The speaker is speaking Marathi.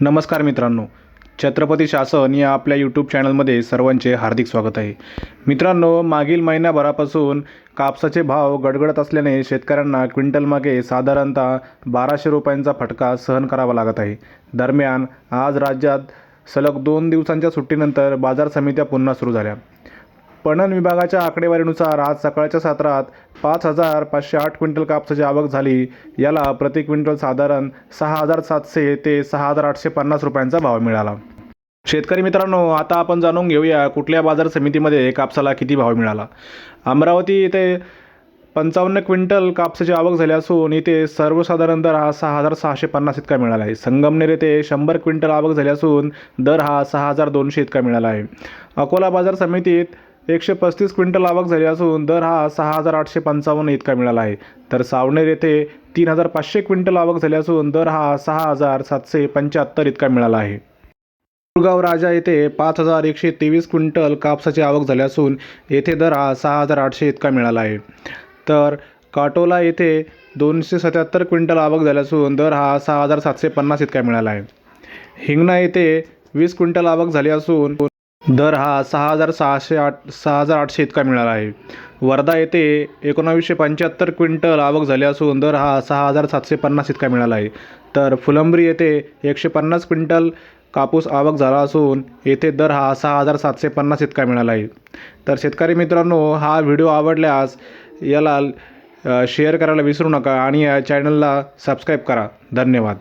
नमस्कार मित्रांनो. छत्रपती शासन या आपल्या यूट्यूब चॅनलमध्ये सर्वांचे हार्दिक स्वागत आहे. मित्रांनो मागील महिन्याभरापासून कापसाचे भाव गडगडत असल्याने शेतकऱ्यांना क्विंटलमागे साधारणतः बाराशे रुपयांचा फटका सहन करावा लागत आहे. दरम्यान आज राज्यात सलग दोन दिवसांच्या सुट्टीनंतर बाजार समित्या पुन्हा सुरू झाल्या. पणन विभागाच्या आकडेवारीनुसार आज सकाळच्या सत्रात पाच हजार पाचशे आठ क्विंटल कापसाची आवक झाली. याला प्रति क्विंटल साधारण सहा हजार सातशे ते सहा हजार आठशे पन्नास रुपयांचा भाव मिळाला. शेतकरी मित्रांनो आता आपण जाणून घेऊया कुठल्या बाजार समितीमध्ये कापसाला किती भाव मिळाला. अमरावती येथे पंचावन्न क्विंटल कापसाची आवक झाली असून इथे सर्वसाधारण दर हा सहा हजार सहाशे पन्नास इतका मिळाला आहे. संगमनेर येथे शंभर क्विंटल आवक झाली असून दर हा सहा हजार दोनशे इतका मिळाला आहे. अकोला बाजार समितीत एकशे पस्तीस क्विंटल आवक झाली असून दर हा सहा हजार आठशे पंचावन्न इतका मिळाला आहे. तर सावनेर येथे तीन हजार पाचशे क्विंटल आवक झाली असून दर हा सहा हजार सातशे पंच्याहत्तर इतका मिळाला आहे. कुळगाव राजा येथे पाच हजार एकशे तेवीस क्विंटल कापसाची आवक झाली असून येथे दर हा सहा हजार आठशे इतका मिळाला आहे. तर काटोला येथे दोनशे सत्याहत्तर क्विंटल आवक झाली असून दर हा सहा हजार सातशे पन्नास इतका मिळाला आहे. हिंगणा येथे वीस क्विंटल आवक झाली असून दर हा सहा हजार सहाशे आठ सहा हजार आठशे इतका मिळाला आहे. वर्धा येथे एकोणावीसशे पंच्याहत्तर क्विंटल आवक झाली असून दर हा सहा हजार सातशे पन्नास इतका मिळाला आहे. तर फुलंब्री येथे एकशे पन्नास क्विंटल कापूस आवक झाला असून येथे दर हा सहा हजार सातशे पन्नास इतका मिळाला आहे. तर शेतकरी मित्रांनो हा व्हिडिओ आवडल्यास याला शेअर करायला विसरू नका आणि या चॅनलला सबस्क्राईब करा. धन्यवाद.